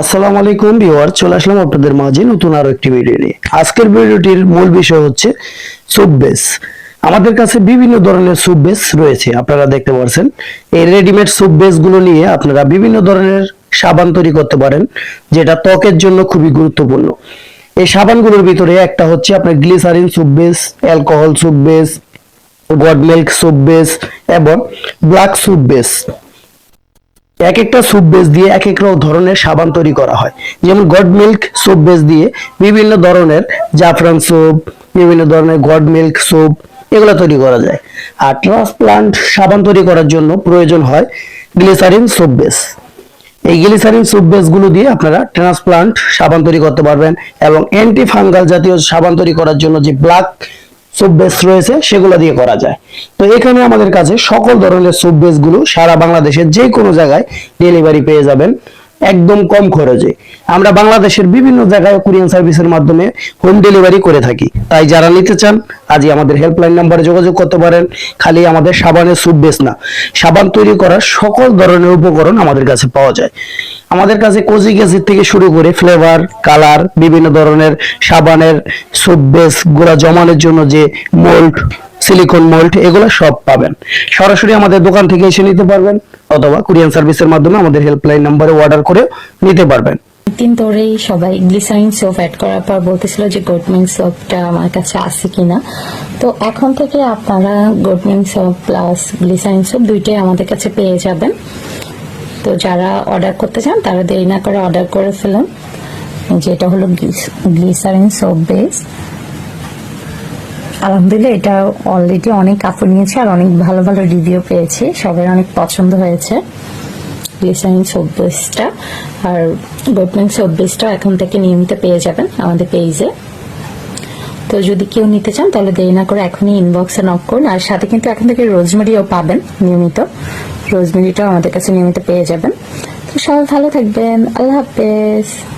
আসসালামু আলাইকুম ভিউয়ার চলে আসলাম আপনাদের মাঝে নতুন আরও একটি ভিডিও নিয়ে। আজকের ভিডিওটির মূল বিষয় হচ্ছে সুপ বেস আমাদের কাছে বিভিন্ন ধরনের সুপ বেস রয়েছে, আপনারা দেখতে পাচ্ছেন এই রেডিমেড সুপ বেসগুলো নিয়ে আপনারা বিভিন্ন ধরনের সাবান তৈরি করতে পারেন, যেটা ত্বকের জন্য খুবই গুরুত্বপূর্ণ। এই সাবানগুলোর ভিতরে একটা হচ্ছে আপনার glycerin soap base alcohol soap base goat milk soap base এবং ব্ল্যাক সুপ বেস এক একটা স্যুপ বেস দিয়ে এক এক ধরনের সাবান তৈরি করা হয়। যেমন গড মিল্ক স্যুপ বেস দিয়ে বিভিন্ন ধরনের জাফরান স্যুপ বিভিন্ন ধরনের গড মিল্ক স্যুপ এগুলো তৈরি করা যায়। আর ট্রান্সপ্লান্ট সাবান তৈরি করার জন্য প্রয়োজন হয় গ্লিসারিন স্যুপ বেস এই গ্লিসারিন বেসগুলো দিয়ে আপনারা ট্রান্সপ্লান্ট সাবান তৈরি করতে পারবেন এবং অ্যান্টি ফাঙ্গাল জাতীয় সাবান তৈরি করার জন্য যে ব্ল্যাক সুপ বেস রয়েছে, সেগুলো দিয়ে করা যায়। তো এখানে আমাদের কাছে সকল ধরনের সুপ বেসগুলো সারা বাংলাদেশের যে কোনো জায়গায় ডেলিভারি পেয়ে যাবেন। একদম কম খরচে। আমরা বাংলাদেশের বিভিন্ন জায়গায় কুরিয়ান সার্ভিসের মাধ্যমে হোম ডেলিভারি করে থাকি। তাই যারা নিতে চান, আজই আমাদের হেল্পলাইন নাম্বারে যোগাযোগ করতে পারেন। খালি আমাদের সাবানের সুপ বেস না। সাবান তৈরি করার সকল ধরনের উপকরণ আমাদের কাছে পাওয়া যায়। আমাদের কাছে কোজি গ্যাসের থেকে শুরু করে ফ্লেভার কালার বিভিন্ন ধরনের সাবানের সুপ বেসগুলা জমানোর জন্য যে মোল্ড সিলিকন মোল্ড এগুলো সব পাবেন। সরাসরি আমাদের দোকান থেকে এসে নিতে পারবেন। অথবা কুরিয়ান সার্ভিসের মাধ্যমে আমাদের হেল্পলাইন নম্বরে অর্ডার করে নিতে পারবেন। দিন ধরেই সবাই গ্লিসারিন সোপ অ্যাড করার পর বলতেছিল যে গোটমিন সোপটা আমার কাছে আছে কিনা। তো এখন থেকে আপনারা গোটমিন সোপ প্লাস গ্লিসারিন সোপ দুইটাই আমাদের কাছে পেয়ে যাবেন। তো যারা অর্ডার করতে চান তারা দেরি না করে অর্ডার করে ফেলুন। যেটা হলো গ্লিসারিন সোপ বেস আলহামদুলিল্লাহ, এটা অলরেডি অনেক কাপড় নিয়েছে আর অনেক ভালো ভালো রিভিউ পেয়েছে। সবার অনেক পছন্দ হয়েছে। গ্লিসারিন সোপ আর গোটম্যান সোপ এখন থেকে নিয়মিত পেয়ে যাবেন আমাদের পেজে তো যদি কেউ নিতে চান, তাহলে দেরি না করে এখনই ইনবক্সে নক করুন। আর সাথে কিন্তু এখন থেকে রোজমেরিও পাবেন নিয়মিত। রোজমেরিটাও আমাদের কাছে নিয়মিত পেয়ে যাবেন। তো সবাই ভালো থাকবেন। আল্লাহ হাফেজ।